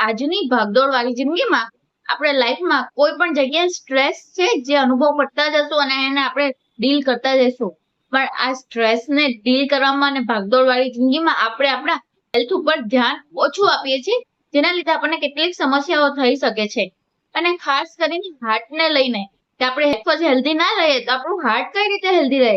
આજની ભાગદોડ વાળી જિંદગીમાં આપણે લાઈફમાં કોઈ પણ જગ્યાએ સ્ટ્રેસ છે જે અનુભવ કરતા જશું અને એને આપણે ડીલ કરતા જઈશું. પણ આ સ્ટ્રેસને ડીલ કરવામાં અને ભાગદોડ વાળી જિંદગીમાં આપણે આપણા હેલ્થ ઉપર ધ્યાન ઓછું આપીએ છીએ, જેના લીધે આપણને કેટલીક સમસ્યાઓ થઈ શકે છે. અને ખાસ કરીને હાર્ટને લઈને, કે આપણે હેલ્થ હેલ્ધી ના રહીએ, તો આપણું હાર્ટ કઈ રીતે હેલ્ધી રહે?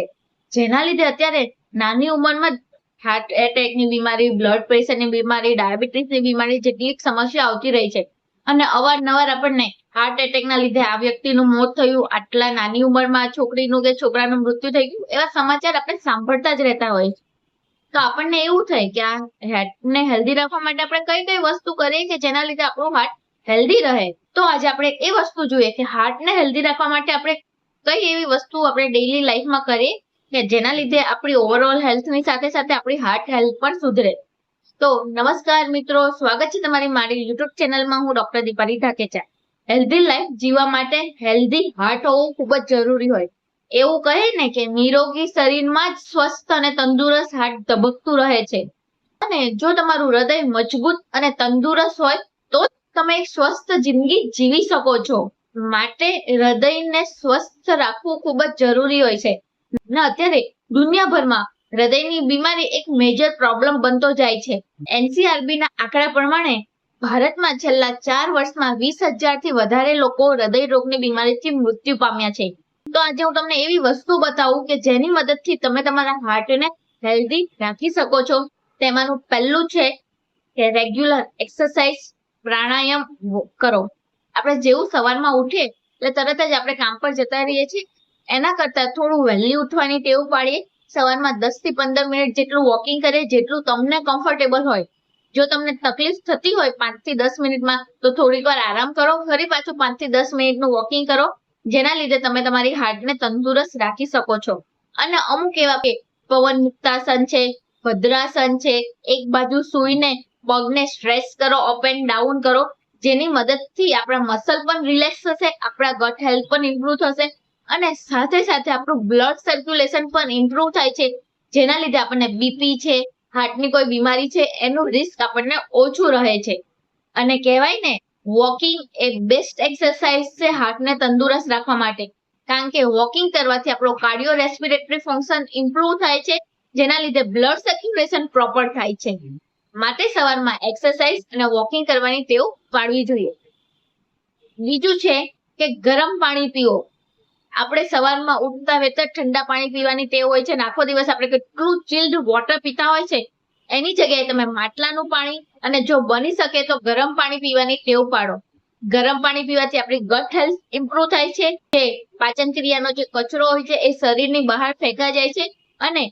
જેના લીધે અત્યારે નાની ઉંમરમાં હાર્ટ એટેકની બીમારી બ્લડ પ્રેશરની બીમારી ડાયાબિટીસની બીમારી જેટલી સમસ્યા આવતી રહી છે. અને અવારનવાર આપણને હાર્ટ એટેકના લીધે આ વ્યક્તિનું મોત થયું, આટલા નાની ઉંમરમાં છોકરીનું કે છોકરાનું મૃત્યુ થઈ ગયું, એવા સમાચાર આપણે સાંભળતા જ રહેતા હોય છે. તો આપણને એવું થાય કે આ હાર્ટને હેલ્ધી રાખવા માટે આપણે કઈ કઈ વસ્તુ કરીએ કે જેના લીધે આપણું હાર્ટ હેલ્ધી રહે. તો આજે આપણે એ વસ્તુ જોઈએ કે હાર્ટને હેલ્ધી રાખવા માટે આપણે કઈ એવી વસ્તુ આપણે ડેઈલી લાઈફમાં કરીએ કે જેના લીધે આપણી ઓવરઓલ હેલ્થની સાથે સાથે આપણી હાર્ટ હેલ્થ પણ સુધરે. તો નમસ્કાર મિત્રો, સ્વાગત છે તમારી મારી યુટ્યુબ ચેનલમાં હું doctor Deepali Dhakecha healthy life જીવવા માટે હેલ્ધી હાર્ટ હોવું ખૂબ જ જરૂરી હોય. એવું કહે ને કે નિરોગી શરીરમાં જ સ્વસ્થ અને તંદુરસ્ત હાર્ટ ધબકતું રહે છે. અને જો તમારું હૃદય મજબૂત અને તંદુરસ્ત હોય, તો તમે એક સ્વસ્થ જિંદગી જીવી શકો છો. માટે હૃદયને સ્વસ્થ રાખવું ખૂબ જ જરૂરી હોય છે. ને અત્યારે દુનિયાભરમાં હૃદયની બીમારી એક મેજર પ્રોબ્લેમ બનતો જાય છે. એનસીઆરબી ના આંકડા પ્રમાણે ભારતમાં છેલ્લા ચાર વર્ષમાં વીસ હજારથી વધારે લોકો હૃદય રોગની બીમારીથી મૃત્યુ પામ્યા છે. તો આજે હું તમને એવી વસ્તુ બતાવું કે જેની મદદથી તમે તમારા હાર્ટને હેલ્ધી રાખી શકો છો. તેમાંનું પહેલું છે કે રેગ્યુલર એક્સરસાઇઝ પ્રાણાયામ કરો. આપણે જેવું સવારમાં ઉઠીએ એટલે તરત જ આપણે કામ પર જતા રહીએ છીએ. એના કરતા થોડું વહેલી ઉઠવાની ટેવ પાડીએ. સવારમાં દસથી પંદર મિનિટ જેટલું વોકિંગ કરીએ, જેટલું તમને કમ્ફર્ટેબલ હોય. જો તમને તકલીફ થતી હોય પાંચથી દસ મિનિટમાં, તો થોડીક વાર આરામ કરો. ફરી પાછું પાંચથી દસ મિનિટનું વોકિંગ કરો. જેના લીધે તમે તમારી હાર્ટને તંદુરસ્ત રાખી શકો છો. અને અમુક એવા કે પવન મુક્તાસન છે, ભદ્રાસન છે, એક બાજુ સૂઈને પગને સ્ટ્રેસ કરો અપ એન્ડ ડાઉન કરો. જેની મદદથી આપણા મસલ પણ રિલેક્સ થશે, આપણા ગટ હેલ્થ પણ ઇમ્પ્રુવ થશે. અને સાથે સાથે આપણું બ્લડ સર્ક્યુલેશન પણ ઇમ્પ્રુવ થાય છે, જેના લીધે આપણને બીપી છે હાર્ટની કોઈ બીમારી છે, એનું રિસ્ક આપણને ઓછું રહે છે. અને કહેવાય ને વોકિંગ એ બેસ્ટ એક્સરસાઇઝ છે હાર્ટને તંદુરસ્ત રાખવા માટે. કારણ કે વોકિંગ કરવાથી આપણો કાર્ડિયો રેસ્પિરેટરી ફંક્શન ઇમ્પ્રુવ થાય છે, જેના લીધે બ્લડ સર્ક્યુલેશન પ્રોપર થાય છે. માટે સવારમાં એક્સરસાઇઝ અને વોકિંગ કરવાની ટેવ પાડવી જોઈએ. બીજું છે કે ગરમ પાણી પીવો આપણે સવારમાં ઉઠતા વેતર ઠંડા પાણી પીવાની ટેવ હોય છે આખો દિવસ આપણે કેટલું ચિલ્ડ વોટર પીતા હોય છે, એની જગ્યાએ તમે માટલાનું પાણી અને જો બની શકે તો ગરમ પાણી પીવાની ટેવ પાડો. ગરમ પાણી પીવાથી આપણી ગટ હેલ્થ ઇમ્પ્રુવ થાય છે, જે પાચન ક્રિયાનો જે કચરો હોય છે એ શરીરની બહાર ફેંકાઈ જાય છે અને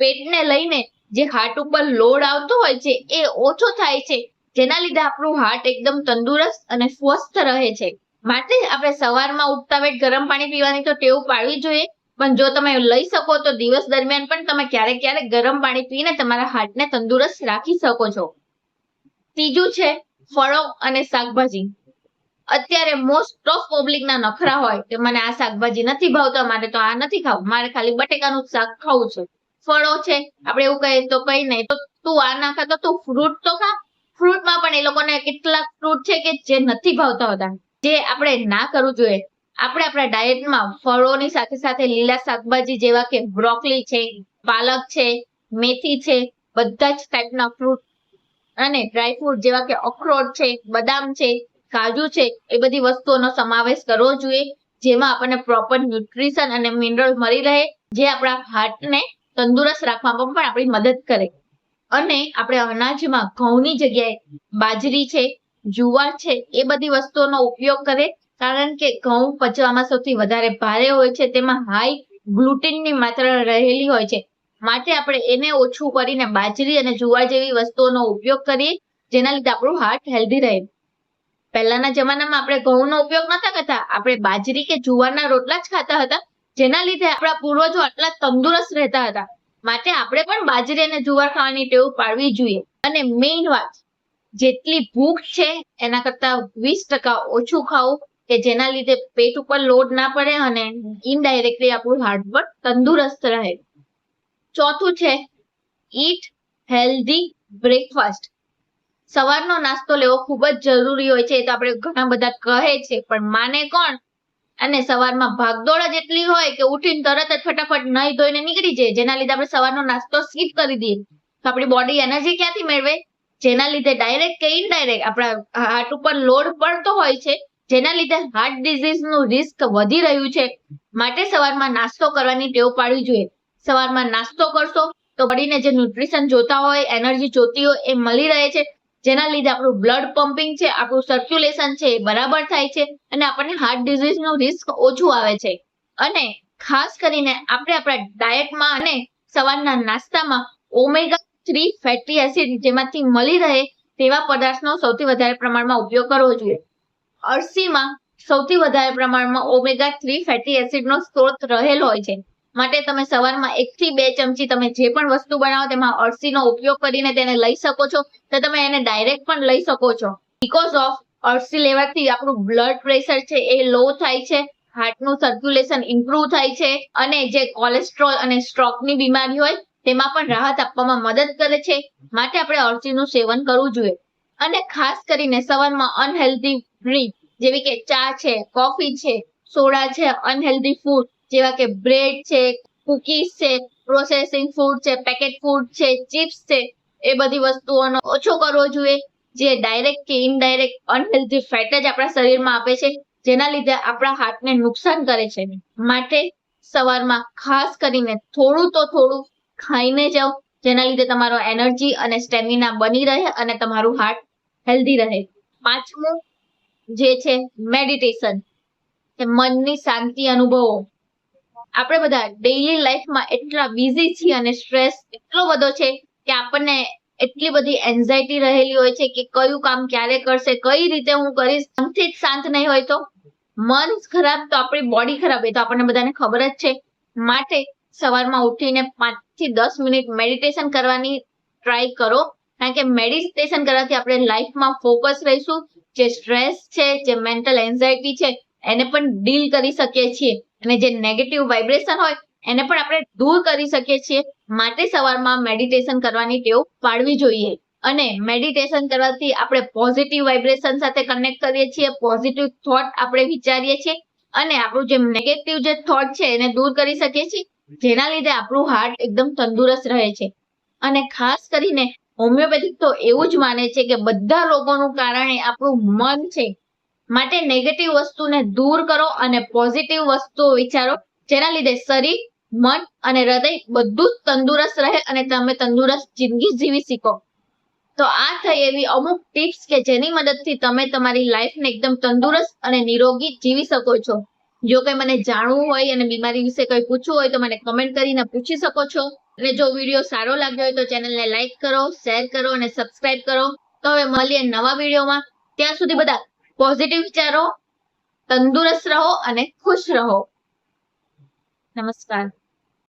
પેટને લઈને જે હાર્ટ ઉપર લોડ આવતો હોય છે એ ઓછો થાય છે, જેના લીધે આપણું હાર્ટ એકદમ તંદુરસ્ત અને સ્વસ્થ રહે છે. માટે આપણે સવારમાં ઉઠતા વેટ ગરમ પાણી પીવાની તો ટેવ પાડવી જોઈએ. પણ જો તમે લઈ શકો તો દિવસ દરમિયાન પણ તમે ક્યારેક ક્યારેક ગરમ પાણી પીને તમારા હાર્ટને તંદુરસ્ત રાખી શકો છો. ત્રીજું છે ફળો અને શાકભાજી. અત્યારે મોસ્ટ ઓફ પબ્લિકના નખરા હોય કે મને આ શાકભાજી નથી ભાવતા, મારે તો આ નથી ખાવું. મારે ખાલી બટેકાનું શાક ખાવું છે. ફળો છે, આપણે એવું કહીએ તો કઈ નહીં. તો તું આ ના ખા તો ફ્રૂટ તો ખા. ફ્રૂટમાં પણ એ લોકોને કેટલાક ફ્રૂટ છે કે જે નથી ભાવતા હોતા. જે આપણે ના કરવું જોઈએ, આપણે આપણા ડાયટમાં ફળોની સાથે સાથે લીલા શાકભાજી જેવા કે બ્રોકલી છે, પાલક છે, મેથી છે, બધા જ ટાઈપના ફ્રૂટ અને ડ્રાયફ્રૂટ જેવા કે અખરોટ છે, બદામ છે, કાજુ છે, એ બધી વસ્તુઓનો સમાવેશ કરવો જોઈએ, જેમાં આપણને પ્રોપર ન્યુટ્રિશન અને મિનરલ મળી રહે, જે આપણા હાર્ટને તંદુરસ્ત રાખવામાં પણ આપણી મદદ કરે. અને આપણે અનાજમાં ઘઉંની જગ્યાએ બાજરી છે જુવાર છે, એ બધી વસ્તુઓનો ઉપયોગ કરે, કારણ કે ઘઉં પચવામાં સૌથી વધારે ભારે હોય છે, તેમાં હાઈ ગ્લુટિનની માત્રા રહેલી હોય છે. માટે આપણે એને ઓછું કરીને બાજરી અને જુવાર જેવી વસ્તુઓનો ઉપયોગ કરીએ, જેના લીધે આપણું હાર્ટ હેલ્ધી રહે. પહેલાના જમાનામાં આપણે ઘઉંનો ઉપયોગ નતા કરતા, આપણે બાજરી કે જુવારના રોટલા જ ખાતા હતા, જેના લીધે આપણા પૂર્વજો આટલા તંદુરસ્ત રહેતા હતા. માટે આપણે પણ બાજરી અને જુવાર ખાવાની ટેવ પાડવી જોઈએ. અને મેઇન વાત જેટલી ભૂખ છે, એના કરતા વીસ ટકા ઓછું ખાવું કે જેના લીધે પેટ ઉપર લોડ ના પડે અને ઇનડાયરેક્ટલી આપણું હાર્ટ પણ તંદુરસ્ત રહે. ચોથું છે ઈટ હેલ્ધી બ્રેકફાસ્ટ સવારનો નાસ્તો લેવો ખૂબ જ જરૂરી હોય છે, એ તો આપણે ઘણા બધા કહે છે, પણ માને કોણ? અને સવારમાં ભાગદોડ જ એટલી હોય કે ઉઠીને તરત જ ફટાફટ નહીં ધોઈને નીકળી જાય, જેના લીધે આપણે સવારનો નાસ્તો સ્કીપ કરી દઈએ. તો આપણી બોડી એનર્જી ક્યાંથી મેળવે? જેના લીધે ડાયરેક્ટ કે ઇનડાયરેક્ટ આપણા હાર્ટ ઉપર લોડ પડતો હોય છે, જેના લીધે હાર્ટ ડિઝીઝનું રિસ્ક વધી રહ્યું છે. માટે સવારમાં નાસ્તો કરવાની ટેવ પાડવી જોઈએ. સવારમાં નાસ્તો કરશો તો બોડીને જે ન્યુટ્રિશન જોતા હોય એનર્જી જોતી હોય એ મળી રહે છે. જેના લીધે આપણું બ્લડ પમ્પિંગ છે, આપણું સર્ક્યુલેશન છે એ બરાબર થાય છે અને આપણને હાર્ટ ડિઝીઝનું રિસ્ક ઓછું આવે છે. અને ખાસ કરીને આપણે આપણા ડાયટમાં અને સવારના નાસ્તામાં ઓમેગા થ્રી ફેટી એસિડ જેમાંથી મળી રહે તેવા પદાર્થનો સૌથી વધારે પ્રમાણમાં ઉપયોગ કરવો જોઈએ. અળસીમાં સૌથી વધારે પ્રમાણમાં ઓમેગા થ્રી ફેટી એસિડનો સ્ત્રોત રહેલો હોય છે. માટે તમે સવારમાં એક થી બે ચમચી તમે જે પણ વસ્તુ બનાવો તેમાં અળસીનો ઉપયોગ કરીને તેને લઈ શકો છો તો તમે એને ડાયરેક્ટ પણ લઈ શકો છો. બીકોઝ ઓફ અળસી લેવાથી આપણું બ્લડ પ્રેશર છે એ લો થાય છે હાર્ટનું સર્ક્યુલેશન ઇમ્પ્રુવ થાય છે અને જે કોલેસ્ટ્રોલ અને સ્ટ્રોકની બીમારી હોય તેમાં પણ રાહત આપવામાં મદદ કરે છે. માટે આપણે અળસીનું સેવન કરવું જોઈએ. અને ખાસ કરીને સવારમાં અનહેલ્ધી ડ્રિંક જેવી કે ચા છે કોફી છે, સોડા છે અનહેલ્ધી ફૂડ જેવા કે બ્રેડ છે કુકીઝ છે પ્રોસેસિંગ ફૂડ છે પેકેટ ફૂડ છે ચિપ્સ છે, એ બધી વસ્તુઓનો ઓછો કરવો જોઈએ. જે ડાયરેક્ટ કે ઇનડાયરેક્ટ અનહેલ્ધી ફેટ જ આપણા શરીરમાં આપે છે, જેના લીધે આપણા હાર્ટને નુકસાન કરે છે. માટે સવારમાં ખાસ કરીને થોડું તો થોડું ખાઈને જાઓ, જેના લીધે તમારો એનર્જી અને સ્ટેમિના બની રહે અને તમારું હાર્ટ હેલ્ધી રહે. પાંચમું જે છે મેડિટેશન મનની શાંતિ અનુભવો. આપણે બધા ડેઈલી લાઈફમાં એટલા બિઝી છીએ અને સ્ટ્રેસ એટલો બધો છે કે આપણને એટલી બધી એન્ઝાયટી રહેલી હોય છે કે કયું કામ ક્યારે કરશે, કઈ રીતે હું કરીશ, મનથી જ શાંત નહીં હોય તો મન ખરાબ, તો આપણી બોડી ખરાબ એ તો આપણને બધાને ખબર જ છે. માટે સવારમાં ઉઠીને પાંચથી દસ મિનિટ મેડિટેશન કરવાની ટ્રાય કરો. કારણ કે મેડિટેશન કરવાથી આપણે લાઈફમાં ફોકસ રહીશું. જે સ્ટ્રેસ છે, જે મેન્ટલ એન્ઝાયટી છે, એને પણ ડીલ કરી શકીએ છીએ. અને જે નેગેટિવ વાઇબ્રેશન હોય, એને પણ આપણે દૂર કરી શકીએ છીએ. માટે સવારમાં મેડિટેશન કરવાની ટેવ પાડવી જોઈએ. અને મેડિટેશન કરવાથી આપણે પોઝિટિવ વાઇબ્રેશન સાથે કનેક્ટ કરીએ છીએ. પોઝિટિવ થોટ આપણે વિચારીએ છીએ. અને આપણું જે નેગેટિવ જે થોટ છે, એને દૂર કરી શકીએ છીએ. જેના લીધે આપણું હાર્ટ એકદમ તંદુરસ્ત રહે છે. અને ખાસ કરીને હોમિયોપેથિક તો એવું જ માને છે કે બધા રોગોનું કારણ આપણું મન છે માટે નેગેટિવ વસ્તુને દૂર કરો અને પોઝિટિવ વસ્તુઓ વિચારો. જેના લીધે શરીર, મન અને હૃદય બધું જ તંદુરસ્ત રહે અને તમે તંદુરસ્ત જિંદગી જીવી શીખો તો આ થઈ એવી અમુક ટિપ્સ કે જેની મદદથી તમે તમારી લાઈફને એકદમ તંદુરસ્ત અને નિરોગી જીવી શકો છો. જો કંઈ મને જાણવું હોય અને બીમારી વિશે કંઈ પૂછવું હોય તો મને કમેન્ટ કરીને પૂછી શકો છો. અને જો વીડિયો સારો લાગ્યો હોય તો ચેનલને લાઈક કરો શેર કરો અને સબસ્ક્રાઇબ કરો. તો હવે મળીએ નવા વિડીયોમાં. ત્યાં સુધી બધા પોઝિટિવ વિચારો, તંદુરસ્ત રહો અને ખુશ રહો. નમસ્કાર.